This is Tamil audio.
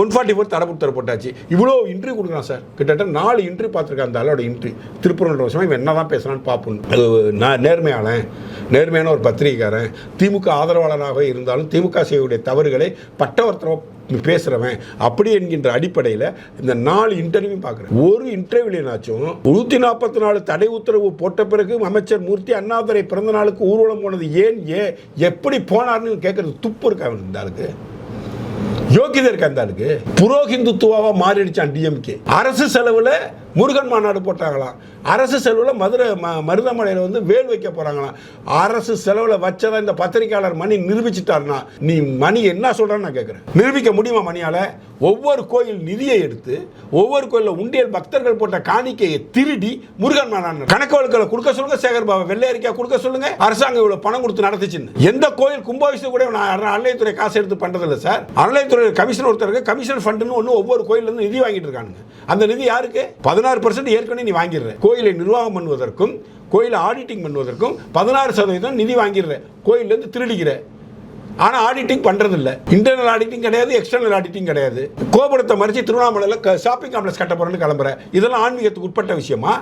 ஒன் ஃபார்ட்டி ஃபோர் தடை உத்தரவு போட்டாச்சு. இவ்வளோ இன்ட்ரி கொடுக்குறான் சார். கிட்டத்தட்ட நாலு இன்ட்ரி பார்த்துருக்கேன் அந்த ஆளோட இன்ட்ரி திருப்பூர் வருஷமா இவன் என்ன தான் பேசுகிறான்னு பார்ப்போம் நான் நேர்மையாளன் நேர்மையான ஒரு பத்திரிகைக்காரன். திமுக ஆதரவாளராக இருந்தாலும் திமுக செய்யக்கூடிய தவறுகளை பட்டவர்த்தரவ பேசுகிறவன் அப்படி என்கின்ற அடிப்படையில் இந்த நாலு இன்டர்வியூ பார்க்குறேன். ஒரு இன்டர்வியூனாச்சும் நூற்றி நாற்பத்தி நாலு தடை உத்தரவு போட்ட பிறகு அமைச்சர் மூர்த்தி அண்ணாதுரை பிறந்த நாளுக்கு ஊர்வலம் போனது ஏன் ஏ எப்படி போனார்னு கேட்குறது துப்பு இருக்கா இந்த ஆளுக்கு. யோகிதை இருக்கு அந்த ஆளுக்கு புரோ ஹிந்துத்துவாவா மாறிடுச்சான் டிஎம்கே அரசு செலவுல முருகன் மாநாடு போட்டாங்களாம். அரசு செலவில் மதுரை ம- மருதமலையில் வந்து வேல் வைக்க போகிறாங்களாம் அரசு செலவில் வச்சதை இந்த பத்திரிகையாளர் மணி நிரூபிச்சிட்டாருனா நீ மணி என்ன சொல்றான்னு நான் கேட்குறேன் நிரூபிக்க முடியுமா மணியால்? ஒவ்வொரு கோயில் நிதியை எடுத்து ஒவ்வொரு கோயிலில் உண்டியல் பக்தர்கள் போட்ட காணிக்கையை திருடி முருகன் மாநாடு கணக்கு வழக்கில் கொடுக்க சொல்லுங்க சேகர் பாபா. வெள்ளை கொடுக்க சொல்லுங்க. அரசாங்கம் இவ்வளோ பணம் கொடுத்து நடத்துச்சுன்னு. எந்த கோயில் கும்பாபிஷேகம் கூட நான் அறநிலையத்துறை காசு எடுத்து பண்ணுறதில்ல சார். அறநிலையத்துறை கமிஷன் ஒருத்தருக்கு கமிஷன் ஃபண்டுன்னு ஒன்று ஒவ்வொரு கோயிலேருந்து இருந்து நிதி வாங்கிட்டு இருக்கானுங்க. அந்த நிதி யாருக்கு? பதினாறு பர்சன்ட் ஏற்கனவே நீ வாங்கிடுற. கோயிலை நிர்வாகம் பண்ணுவதற்கும் கோயிலை ஆடிட்டிங் பண்ணுவதற்கும் பதினாறு சதவீதம் நிதி வாங்கிடுற. கோயிலேருந்து திருடிக்கிற ஆனால் ஆடிட்டிங் பண்ணுறதில்ல இன்டர்னல் ஆடிட்டிங் கிடையாது எக்ஸ்டர்னல் ஆடிட்டிங் கிடையாது. கோபுரத்தை மறைச்சு திருவண்ணாமலையில் ஷாப்பிங் காம்ப்ளெக்ஸ் கட்ட போகிறேன்னு கிளம்புற. இதெல்லாம் ஆன்மீகத்துக்கு உட்பட்ட விஷயமா?